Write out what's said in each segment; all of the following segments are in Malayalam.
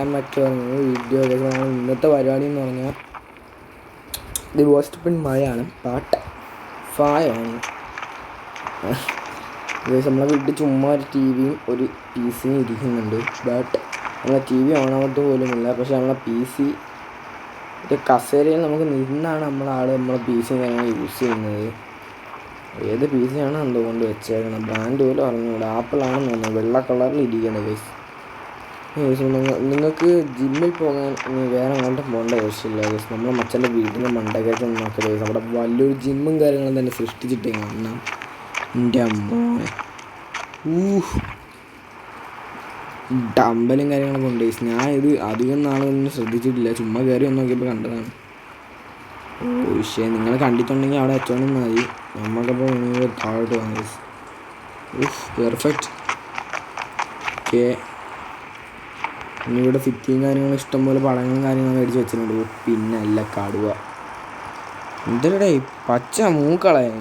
ഞാൻ മറ്റു പറഞ്ഞത് വീഡിയോ ഇന്നത്തെ പരിപാടി എന്ന് പറഞ്ഞാൽ ദി വേസ്റ്റ് പിൻ മഴയാണ്. പാട്ട് ഫായാണ് നമ്മളെ വീട്ടിൽ ചുമ്മാ ഒരു ടി വിയും ഒരു പി സിയും ഇരിക്കുന്നുണ്ട്. ബട്ട് നമ്മളെ ടി വി ഓണാവത്ത് പോലുമില്ല. പക്ഷെ നമ്മളെ പി സി ഒരു കസേരയിൽ നമുക്ക് നിന്നാണ് നമ്മളാൾ നമ്മളെ പി സി കാര്യങ്ങൾ യൂസ് ചെയ്യുന്നത്. ഏത് പി സിയാണ് ആണ് എന്തുകൊണ്ട് വെച്ചേക്കണം ബ്രാൻഡ് പോലും അറിഞ്ഞുകൂടാ. ആപ്പിളാണെന്ന് തോന്നുന്നു. വെള്ള കളറിൽ ഇരിക്കുന്നത് ഗൈസ് നിങ്ങൾക്ക് ജിമ്മിൽ പോകാൻ വേറെ അങ്ങോട്ടും പോകേണ്ട ആവശ്യമില്ല. ഗൈസ് നമ്മുടെ മച്ചന്റെ വീടിന്റെ മണ്ടകയറ്റം നോക്കിയത് ഗൈസ് അവിടെ വലിയൊരു ജിമ്മും കാര്യങ്ങളും തന്നെ സൃഷ്ടിച്ചിട്ടേ കാണണം എന്റെ അമ്മേ. ഊഹ്. ഡമ്പലും കാര്യങ്ങളൊക്കെ ഉണ്ട് ഗൈസ് ഞാൻ ഇത് അധികം നാളൊന്നും ശ്രദ്ധിച്ചിട്ടില്ല. ചുമ്മാ കയറി ഒന്ന് നോക്കിയപ്പോൾ കണ്ടതാണ്. ഓ വിഷയം നിങ്ങൾ കണ്ടിട്ടുണ്ടെങ്കിൽ അവിടെ വെച്ചോണം മതി. നമ്മൾക്കപ്പോൾ താഴോട്ട് പോകാം ഗൈസ് ഊഹ് പെർഫെക്റ്റ് ഓക്കെ ഇനി ഇവിടെ ഫിറ്റിങ് കാര്യങ്ങളും ഇഷ്ടംപോലെ പടങ്ങളും കാര്യങ്ങളും മേടിച്ച് വെച്ചിട്ടുണ്ട്. പിന്നെ അല്ല കടുവ. എന്തരടേ പച്ച മൂക്കളയാൻ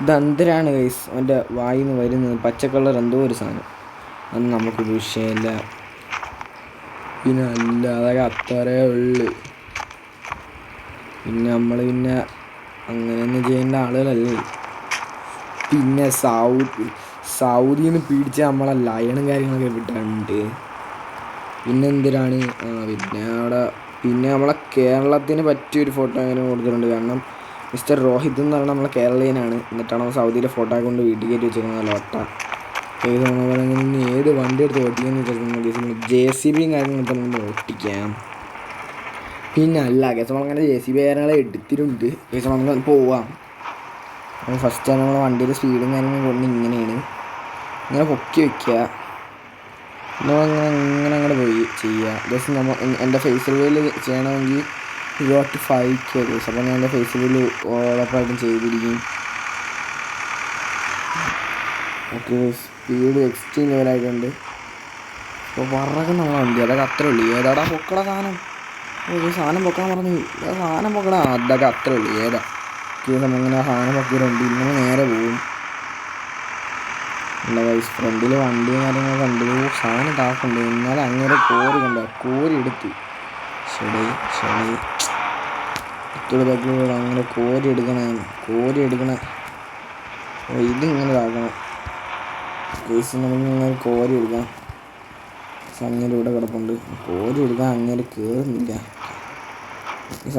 ഇതെന്തരാണ് ഗൈസ് അവന്റെ വായിൽ നിന്ന് വരുന്നത്? പച്ച കളർ എന്തോ ഒരു സാധനം. അത് നമുക്ക് വിഷയമില്ല. പിന്നെ അല്ല അതൊക്കെ അത്രേ ഉള്ളു. പിന്നെ നമ്മൾ പിന്നെ അങ്ങനെയൊന്നും ചെയ്യേണ്ട ആളുകളല്ലേ. പിന്നെ സൗദി സൗദിയിൽ നിന്ന് പിടിച്ച നമ്മളെ ലയണും കാര്യങ്ങളൊക്കെ വിട്ടിട്ടുണ്ട് പിന്നെ എന്തിനാണ് പിന്നെ അവിടെ പിന്നെ നമ്മളെ കേരളത്തിന് പറ്റിയൊരു ഫോട്ടോ അങ്ങനെ കൊടുത്തിട്ടുണ്ട്. കാരണം മിസ്റ്റർ രോഹിത് എന്ന് പറയുന്നത് നമ്മളെ കേരളീയനാണ്. എന്നിട്ടാണ് നമ്മൾ സൗദിയിലെ ഫോട്ടോ കൊണ്ട് വീട്ടിൽ കയറ്റി വെച്ചിരിക്കുന്നത്. ലോട്ട ഏത് ഇനി ഏത് വണ്ടി എടുത്ത് ഓട്ടിക്കാന്ന് വെച്ചിട്ടുണ്ടെങ്കിൽ ജെ സി ബിയും കാര്യങ്ങളൊക്കെ നമുക്ക് ഓട്ടിക്കാം പിന്നെ അല്ല കേസ് നമ്മളങ്ങനെ ജെ സി ബി കാര്യങ്ങളെ എടുത്തിട്ടുണ്ട്. കേസ് നമുക്ക് പോവാം. ഫസ്റ്റ് നമ്മൾ വണ്ടിയുടെ സ്പീഡും കാര്യങ്ങളും കൊണ്ട് ഇങ്ങനെയാണ്. ഇങ്ങനെ പൊക്കി വെക്കുക. നമ്മളങ്ങനെ ഇങ്ങനെ അങ്ങോട്ട് പോയി ചെയ്യുക ജസ്റ്റ് നമ്മൾ എന്റെ ഫേസ് റിവ്യൂൽ ചെയ്യണമെങ്കിൽ ഇരുപത്തി ഫൈവ് കെ ദിവസം അപ്പോൾ ഞാൻ എന്റെ ഫേസ് റിവ്യൂൽ ഉറപ്പായിട്ടും ചെയ്തിരിക്കും. ഓക്കെ സ്പീഡ് എക്സ്ട്രീം ലെവലായിട്ടുണ്ട് അപ്പോൾ വറകുന്ന വണ്ടി. അതൊക്കെ അത്രേ ഉള്ളൂ. ഏതാടാ പൊക്കട സാധനം. ഒരു സാധനം പൊക്കാൻ പറഞ്ഞു സാധനം പൊക്കടാ അതൊക്കെ അത്രേ ഉള്ളൂ. ഏതാ? കേസ് നമ്മളിങ്ങനെ ആ സാധനം വണ്ടി ഇങ്ങനെ നേരെ പോകും. എന്താ വൈസ് ഫ്രണ്ടിൽ വണ്ടിയും കാര്യങ്ങളും കണ്ടു. സാധനം താക്കുണ്ട് എന്നാൽ അങ്ങനെ കോരി കണ്ട. കോരി എടുത്തു. ശരി ശരി. ഇത്തോടെ ബാക്കിലൂടെ അങ്ങനെ കോരി എടുക്കണേ. കോരി എടുക്കണേ. ഇതിങ്ങനെ ഇതാക്കണം. കേസ് ഇങ്ങനെ കോരി എടുക്കാം. അങ്ങനെ ഇവിടെ കിടപ്പുണ്ട്. കോരി എടുക്കാൻ അങ്ങനെ കയറുന്നില്ല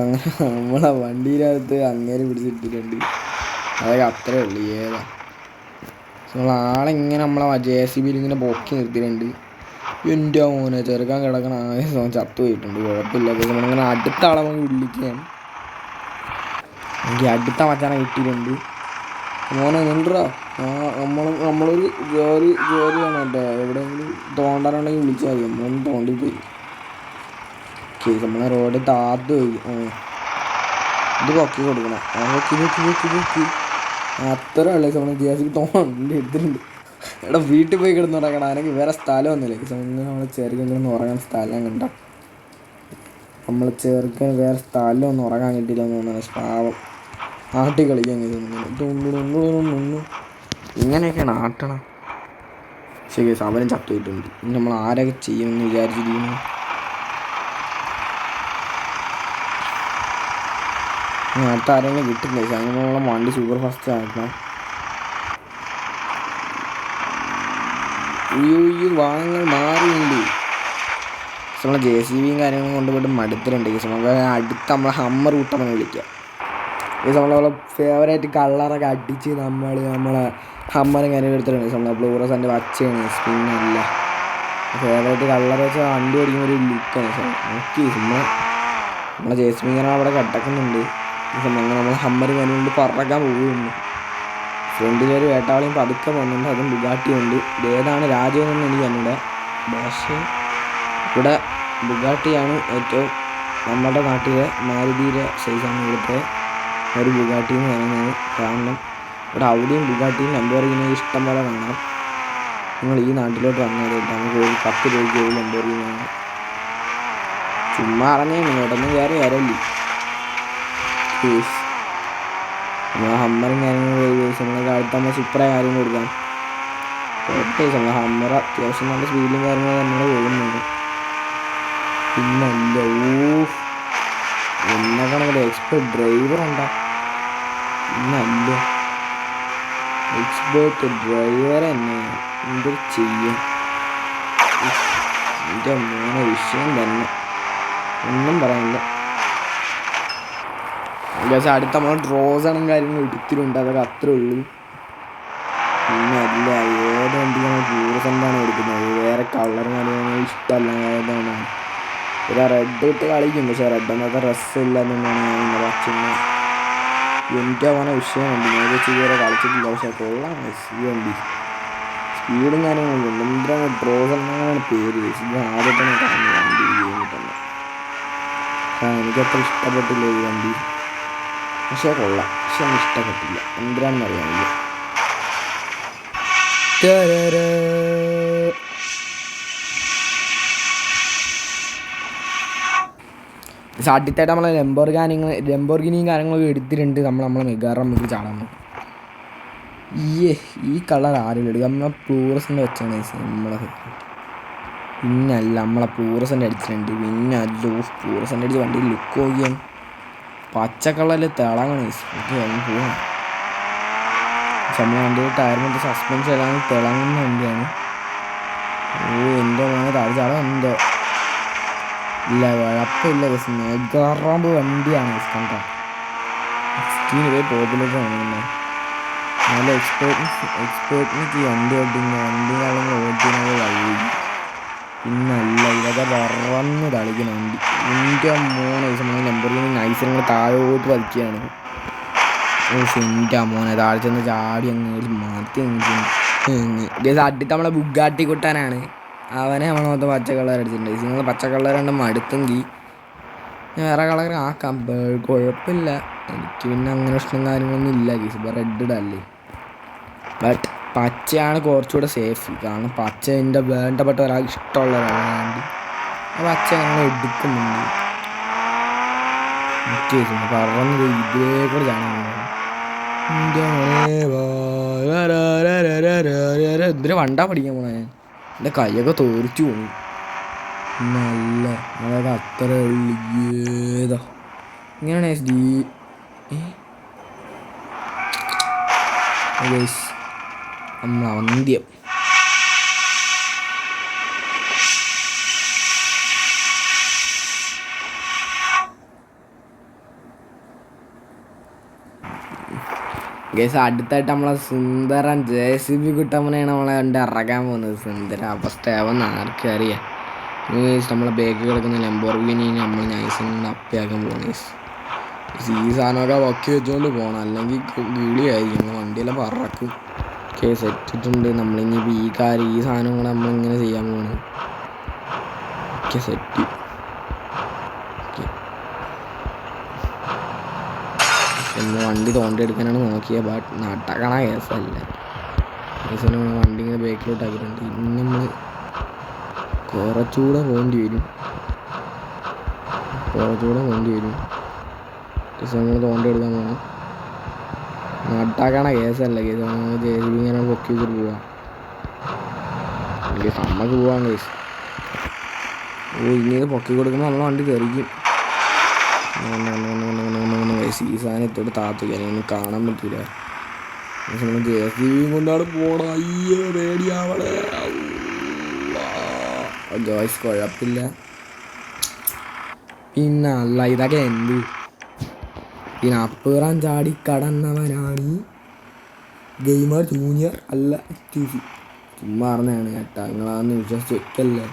അങ്ങനെ നമ്മളെ വണ്ടിയിനകത്ത് അങ്ങനെ പിടിച്ചിട്ടിട്ടുണ്ട്. അതൊക്കെ അത്രേ ഉള്ളൂ. ഏതാ? നമ്മൾ ആളിങ്ങനെ നമ്മളെ ജെ സി ബിയിൽ ഇങ്ങനെ ബോക്കി നിർത്തിയിട്ടുണ്ട്. എന്റെ മോനെ ചെറുക്കാൻ കിടക്കണ ആകെ സമയം ചത്തു പോയിട്ടുണ്ട്. കുഴപ്പമില്ല. നമ്മളിങ്ങനെ അടുത്ത ആളെ നമുക്ക് വിളിക്കാൻ എനിക്ക് അടുത്ത മച്ചാനെ കിട്ടിയിട്ടുണ്ട്. മോനെ ആ നമ്മൾ നമ്മളൊരു ജോലി ജോലിയാണ് കേട്ടോ. എവിടെയെങ്കിലും തോണ്ടാനുണ്ടെങ്കിൽ വിളിച്ചാൽ മതി. നമ്മളൊന്നും തോണ്ടി പോയി ഓക്കെ നമ്മളെ റോഡ് താത്ത് പോയി. ആ. ഇത് പൊക്കി കൊടുക്കണം. ആ പൊക്കി പൊക്കി പൊക്കി അത്ര അല്ലേ ജിയാസിക്ക് തോന്നുന്നുണ്ട് എടുത്തിട്ടുണ്ട്. എടാ വീട്ടിൽ പോയി കിടന്ന് ഉറങ്ങണം. അല്ലെങ്കിൽ വേറെ സ്ഥലമൊന്നുമില്ല ഇങ്ങനെ നമ്മൾ ചെറുക്കൊന്നും ഉറങ്ങാൻ സ്ഥലം കണ്ട? നമ്മൾ ചെറുക്ക വേറെ സ്ഥലം ഒന്നും ഉറങ്ങാൻ കിട്ടിയില്ല എന്ന് തോന്നുന്നു. പാവം. ആട്ടി കളിക്കാൻ തോന്നുന്നു. ഇങ്ങനെയൊക്കെയാണ് ആട്ടണം. ശരി സമരം ചത്തുപോയിട്ടുണ്ട് നമ്മൾ ആരൊക്കെ ചെയ്യുമെന്ന് വിചാരിച്ചിരിക്കുന്നു? ഇനി അടുത്ത ആരെങ്കിലും കിട്ടില്ല അങ്ങനെയുള്ള വണ്ടി സൂപ്പർ ഫാസ്റ്റ് ഉയ്യോ ഉയ്യോ വാഹനങ്ങൾ മാറിയുണ്ട്. നമ്മളെ ജെ സി ബിയും കാര്യങ്ങളും കൊണ്ടുപോയിട്ട് മടുത്തിട്ടുണ്ട്. ഈ നമുക്ക് അടുത്ത് നമ്മളെ ഹമ്മർ കൂട്ടണം വിളിക്കാം. കേസ് നമ്മളെ ഫേവറേറ്റ് കളറൊക്കെ അടിച്ച് നമ്മൾ നമ്മളെ ഹമ്മറും കാര്യം എടുത്തിട്ടുണ്ട്. നമ്മളെ ബ്ലൂറസിന്റെ വച്ചാണ് സ്പിന്നല്ല ഫേവറേറ്റ് കളർ വെച്ച് വണ്ടി ഓടിക്കുന്ന ഒരു ലുക്കാണ് നോക്കി നമ്മളെ നമ്മളെ ജെ സി ബി ഇങ്ങനെ അവിടെ കിടക്കുന്നുണ്ട്. അങ്ങനെ നമ്മൾ ഹമ്മർ കൊണ്ട് പറക്കാൻ പോവുകയുണ്ട് ഫ്രണ്ടിലൊരു വേട്ടാളിയും പതുക്കെ വന്നിട്ടുണ്ട് അതും ബുഗാട്ടിയുണ്ട് ഇതേതാണ് ഏതാണ് രാജ്യമെന്ന് എനിക്ക് കണ്ടില്ല പക്ഷേ ഇവിടെ ബുഗാട്ടിയാണ് ഏറ്റവും നമ്മുടെ നാട്ടിലെ മാരുതിയുടെ സൈസാണ് ഇവിടുത്തെ ഒരു ബുഗാട്ടി എന്ന് പറയുന്നത്. കാരണം ഇവിടെ അവിടെയും ബുഗാട്ടിയും ലംബോർഗിനെയും ഇഷ്ടം പോലെ കാണാം. നിങ്ങൾ ഈ നാട്ടിലോട്ട് വന്നാൽ നമുക്ക് ഒരു പത്ത് രൂപയ്ക്ക് ഒരു വാങ്ങാം ചുമ്മാ അറിഞ്ഞേ ഇങ്ങോട്ടൊന്നും കയറി വരല്ലേ. കേസ് നമ്മളെ ഹമ്മറും കാര്യങ്ങളും കേസ് നമ്മളെ നമ്മൾ സൂപ്പറായ കാര്യം കൊടുക്കാം ഹമ്മർ അത്യാവശ്യം നല്ല സ്പീഡിലും കാര്യങ്ങളും നമ്മൾ പോകുന്നുണ്ട് പിന്നല്ല ഓ എന്നെ കണക്കിൽ എക്സ്പേർട്ട് ഡ്രൈവർ ഉണ്ടാ? പിന്നല്ല എക്സ്പേർട്ട് ഡ്രൈവർ തന്നെ എന്ത് ചെയ്യും? എന്റെ മോനെ വിഷയം തന്നെ. ഒന്നും പറയാനില്ല പക്ഷേ അടുത്ത നമ്മൾ ഡ്രോസണും കാര്യങ്ങളും എടുത്തിട്ടുണ്ട്. അതൊക്കെ അത്രേ ഉള്ളൂ. പിന്നെ അല്ല ഏത് വണ്ടിയാണ് ടൂറിസെന്റാണ് എടുക്കുന്നത് വേറെ കളർ കാര്യങ്ങൾ ഇഷ്ടമല്ല ഏതാണ് ഒരു റെഡ് ഇട്ട് കളിക്കും. പക്ഷേ റെഡ് എന്നൊക്കെ ഇല്ല എന്നാണ് ഞാൻ ഇങ്ങനെ പറ്റുന്നത് എനിക്ക് അങ്ങനെ വിഷയമുണ്ട് ഞാൻ ഇതുവരെ കളിച്ചിട്ടില്ല. പക്ഷേ കൊള്ളാം. സി വണ്ടി. സ്പീഡും കാര്യങ്ങളും എന്തിനാണ് ഡ്രോസ് എന്നാണ് പേര്. ഇത് ആദ്യത്തെ കാണുന്നത് വണ്ടി ഈ ഗെയിമിൽ തന്നെ ഇഷ്ടപ്പെട്ടില്ല ഈ വണ്ടി. പക്ഷേ കൊള്ളാം. പക്ഷെ അവന് ഇഷ്ടപ്പെട്ടില്ല. എന്തിനാണെന്ന് അറിയാമില്ല. സാധ്യത്തായിട്ട് നമ്മളെ ലംബോർ കാര്യങ്ങൾ ലംബോർഗിനിയും കാര്യങ്ങളൊക്കെ എടുത്തിട്ടുണ്ട്. നമ്മൾ നമ്മളെ മെഗാറ നമുക്ക് ചാടാൻ ഈ ഈ കളർ ആരും എടുക്കുക നമ്മളെ പ്ലൂറസിന്റെ വെച്ചാണ് നമ്മളെ പിന്നല്ല നമ്മളെ പ്ലൂറസിന്റെ അടിച്ചിട്ടുണ്ട്. പിന്നെ അല്ലോ പ്ലൂറസിന്റെ അടിച്ച് വണ്ടി ലുക്ക് നോക്കിയാണ് പച്ച കളറിൽ തിളങ്ങണം പോകണം നമ്മൾ വണ്ടിയുടെ ടയറിന്റെ സസ്പെൻഷൻ എല്ലാം തിളങ്ങുന്ന വണ്ടിയാണ്. ഓ എന്റെ മോനെ താഴെ ചാടാൻ എന്തോ. ഇല്ല കുഴപ്പമില്ല ബസ് വണ്ടിയാണ് കണ്ട? എക്സ്റ്റീന് പോയി പോപ്പുലർ നല്ല എക്സ്പേർട്ട് എക്സ്പേർട്ട്നെസ് ഈ വണ്ടി ഓടിക്കുന്ന വണ്ടി കാലങ്ങൾ ഓടിക്കുന്നത് കഴിയും പിന്നല്ല ഇതൊക്കെ വറന്ന് കളിക്കുന്ന വണ്ടി. എന്റെ മോനെ ദിവസം നമ്പറിൽ നിന്ന് നൈസിനെ താഴോട്ട് വലിക്കുകയാണ്. എന്റെ മോനെ താഴെ ചെന്ന് ചാടി അങ്ങ് മാറ്റി ഗസ് അടുത്ത് നമ്മളെ ബുഗാട്ടി കുട്ടാനാണ്. അവനെ നമ്മൾ മൊത്തം പച്ച കളർ അടിച്ചിട്ടുണ്ട്. നിങ്ങൾ പച്ച കളർ രണ്ട് മടുത്തെങ്കിൽ വേറെ കളർ ആക്കാം. കുഴപ്പമില്ല. എനിക്ക് പിന്നെ അങ്ങനെ ഇഷ്ടം കാര്യങ്ങളൊന്നും ഇല്ല. ഗീസ് ഇപ്പോൾ റെഡ് ഇടല്ലേ. ബട്ട് പച്ചയാണ് കുറച്ചുകൂടെ സേഫ് കാരണം പച്ച എന്റെ വേണ്ടപ്പെട്ട ഒരാൾ ഇഷ്ടമുള്ള ഒരാളാണ് പച്ച അങ്ങനെ എടുക്കുന്നുണ്ട്. പറഞ്ഞത് ഇതേ കൂടെ ഇതിന് എന്തിനു വണ്ടാ പഠിക്കാൻ പോണേ? എന്റെ കൈയൊക്കെ തോറിച്ചു പോണു. നല്ല അതായത് അത്ര ഏതാ? ഇങ്ങനെയാണ് ഡി നമ്മൾ അന്ത്യം. ഗേസ് അടുത്തായിട്ട് നമ്മളെ സുന്ദരൻ ജെ സി ബി കുട്ടമ്മനെയാണ് നമ്മളെ കണ്ട് ഇറക്കാൻ പോകുന്നത്. സുന്ദര അവസ്ഥ ആവുന്ന ആർക്കറിയാം നമ്മളെ ബേക്ക് കിടക്കുന്ന ലംബോർഗിനി നമ്മൾ നൈസിങ്ങനെ അപ്പയാക്കാൻ പോകുന്നത് ഈ സാധനമൊക്കെ വക്കി വെച്ചുകൊണ്ട് പോകണം അല്ലെങ്കിൽ ഗീളിയായിരിക്കും. വണ്ടിയെല്ലാം പറക്കും. ഓക്കെ സെറ്റിട്ടുണ്ട്. നമ്മളിനി ഈ കാര്യം ഈ സാധനങ്ങൾ നമ്മൾ നമ്മളിങ്ങനെ ചെയ്യാൻ പോകണം ഓക്കെ സെറ്റ്. ഒന്ന് വണ്ടി തോണ്ടിയെടുക്കാനാണ് നോക്കിയത് ബട്ട് നട്ടക്കണ കേസല്ല. കേസിന് വണ്ടി ഇങ്ങനെ ബേക്കിലോട്ട് ആക്കിയിട്ടുണ്ട് ഇനി നമ്മൾ കുറച്ചുകൂടെ പോകേണ്ടി വരും. കുറച്ചുകൂടെ പോകേണ്ടി വരും. കേസ് നമ്മൾ തോണ്ടിയെടുക്കാൻ പോകണം നട്ടാക്കണ കേസല്ല? കേസ് ഇങ്ങനെ പൊക്കി വെച്ചിട്ട് പോവാം. കേസ് അമ്മയ്ക്ക് പോവാം കേസ്. ഓ ഇനി പൊക്കി കൊടുക്കുമ്പോൾ നമ്മൾ വണ്ടി തെറിക്കും. ഈ സാധനം സാധനത്തോട് താത്തു ഞാനൊന്നും കാണാൻ പറ്റൂല. നമ്മൾ കൊണ്ടാണ് പോടാ അയ്യോ പേടിയാവളെ ജോയ്സ് കുഴപ്പമില്ല. പിന്നെ അല്ല ഇതൊക്കെ എന്ത്? പിന്നെ അപ്പുറം ചാടി കടന്നവനാണ് ഗെയിമർ ജൂനിയർ അല്ല ടി ചുമ്മാ പറഞ്ഞാണ് കേട്ടാ. നിങ്ങളാന്ന് വിശ്വസിച്ച് വെക്കല്ലേ?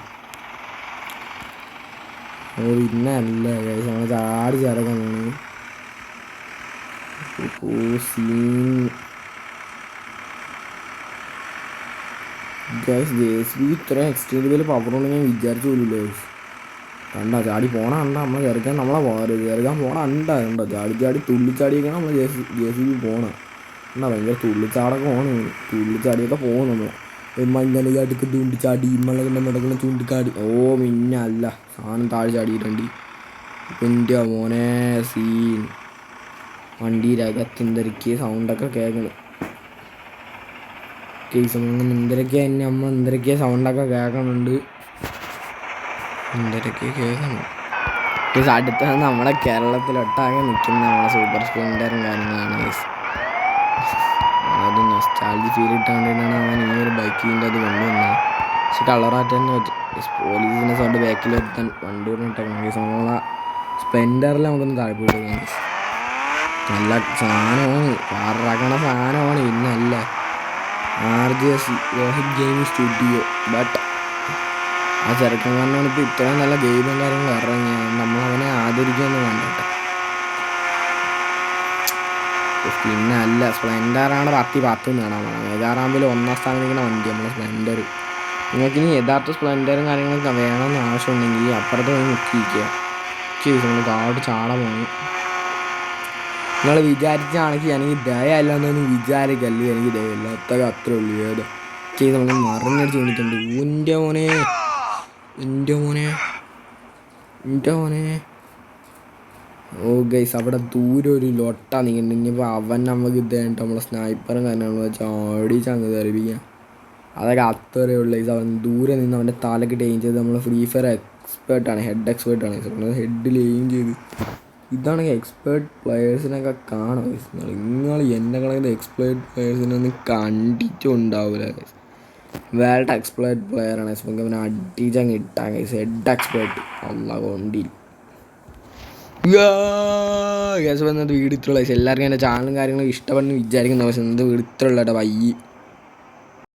ഓ പിന്നെ അല്ല ഏകദേശം നമ്മൾ ചാടി ഓ scene guys J S B ഇത്ര ഉണ്ടെന്ന് ഞാൻ വിചാരിച്ചു പോലും ഗൈസ് കണ്ട ചാടി പോണ കണ്ട നമ്മൾ കയറിക്കാൻ നമ്മളെ പോകരുത് കയറിക്കാൻ പോണ കണ്ട കണ്ടോ? ചാടി ചാടി തുള്ളിച്ചാടിയൊക്കെയാണ് നമ്മൾ J C J C B പോണ. എന്നാ ഭയങ്കര തുള്ളിച്ചാടൊക്കെ പോകണം തുള്ളിച്ചാടിയൊക്കെ പോകും നമ്മൾ മഞ്ഞൾ ചാട്ടിക്ക് ചൂണ്ടിച്ചാടി ഇമ്മളെ നടക്കുന്ന ചൂണ്ടിക്കാടി. ഓ മിന്നല്ല സാധനം താഴെ ചാടിയിട്ടുണ്ട് എന്റെ മോനെ സീൻ വണ്ടിയിലകത്ത് എന്തൊക്കെ സൗണ്ടൊക്കെ കേൾക്കണം കേസ് എന്തൊക്കെ തന്നെ നമ്മൾ എന്തൊക്കെ സൗണ്ടൊക്കെ കേൾക്കണുണ്ട്. എന്തൊക്കെ കേസാണ്. ഗൈസ് അടുത്ത നമ്മുടെ കേരളത്തിലൊട്ടാകെ നിൽക്കുന്ന നമ്മളെ സൂപ്പർ സ്പ്ലെൻഡറും കാര്യങ്ങളാണ് ഗൈസ് ഒരു നൊസ്റ്റാൾജി ഫീൽ ഇട്ടാൻ വേണ്ടിയിട്ടാണ് അവൻ ഈ ഒരു ബൈക്കിന്റെ അത് കൊണ്ടുവന്നത് പക്ഷെ കളറായിട്ട് തന്നെ പോലീസിനെ സൗണ്ട് ബാക്കിൽ വരുത്താൻ വണ്ടി കൊണ്ടിട്ടേക്കണം ഗൈസ് നമ്മളെ സ്പ്ലെൻഡറിൽ നമുക്കൊന്ന് താഴ്പ്പെട്ടു ഗൈസ് നല്ല സാധനമാണ്. കാറിറക്കണ സാധനമാണ്. ഇന്നല്ല R G S Rohit studio but ആ ചെറുക്കൻ കാരണമാണ് ഇപ്പോൾ ഇത്രയും നല്ല ഗെയിമും കാര്യങ്ങളും ഇറങ്ങിയത് നമ്മളവനെ ആദരിക്കുകയൊന്നും വേണ്ട കേട്ടോ പിന്നെ അല്ല സ്പ്ലെൻഡറാണ് പത്തി പത്ത് നേടാൻ പറഞ്ഞത് ഏതാറാമ്പിൽ ഒന്നാം സ്ഥാനം നിൽക്കുന്ന വണ്ടി നമ്മൾ സ്പ്ലെൻഡർ നിങ്ങൾക്ക് ഇനി യഥാർത്ഥ സ്പ്ലെൻഡറും കാര്യങ്ങളൊക്കെ വേണമെന്ന് ആവശ്യമുണ്ടെങ്കിൽ അപ്പുറത്ത് പോയി മുക്കിയിരിക്കുക. ചെയ്ത് നമ്മൾ കാട് ചാട പോകുന്നു നിങ്ങൾ വിചാരിച്ചാണെങ്കിൽ എനിക്ക് ദയല്ല എന്നൊന്നും വിചാരിക്കല്ലേ. എനിക്ക് ദയല്ല അത്ര അത്രേ ഉള്ളൂ. ഏതോ. ചെയ്ത് നമ്മൾ മറിഞ്ഞടിച്ച് കൊണ്ടിട്ടുണ്ട്. ഊന്റെ മോനെ. എന്റെ മോനെ. എന്റെ മോനെ. ഓ ഗൈസ് അവിടെ ദൂരെ ഒരു ലൊട്ട നീങ്ങുന്നുണ്ട് ഇനിയിപ്പോൾ അവൻ നമുക്ക് ഇതായിട്ട് നമ്മളെ സ്നൈപ്പറും കാര്യങ്ങളും ചാടി ചങ്ങ് തെറിപ്പിക്കാം. അതൊക്കെ അത്രയേ ഉള്ളൂ ഗൈസ് അവൻ ദൂരെ നിന്ന് അവന്റെ തലക്ക് എയിം ചെയ്ത് നമ്മൾ ഫ്രീ ഫയർ എക്സ്പേർട്ടാണ് ഹെഡ് എക്സ്പേർട്ടാണ് ഗൈസ് ഹെഡിൽ എയിം ചെയ്ത്. ഇതാണ് എക്സ്പേർട്ട് പ്ലെയേഴ്സിനൊക്കെ കാണാം ഗൈസ് നിങ്ങൾ എന്നെ കളയുന്ന എക്സ്പേർട്ട് പ്ലെയേഴ്സിനൊന്നും കണ്ടിട്ടുണ്ടാവില്ല ഗൈസ് വേൾഡ് എക്സ്പേർട്ട് പ്ലെയറാണ് എസ് ബംഗ പിന്നെ അടിച്ചങ്ങ് ഇട്ടാൻ ഗൈസ് ഹെഡ് എക്സ്പേർട്ട് അല്ല കൊണ്ടില്ല ഗ്യാസ് വന്നത് വീട് ഇത്രയുള്ള. എല്ലാവർക്കും എന്റെ ചാനലും കാര്യങ്ങളും ഇഷ്ടപ്പെടുന്നു വിചാരിക്കുന്ന. പക്ഷേ എന്ത് വീട് ഇത്രയുള്ള വയ്യ.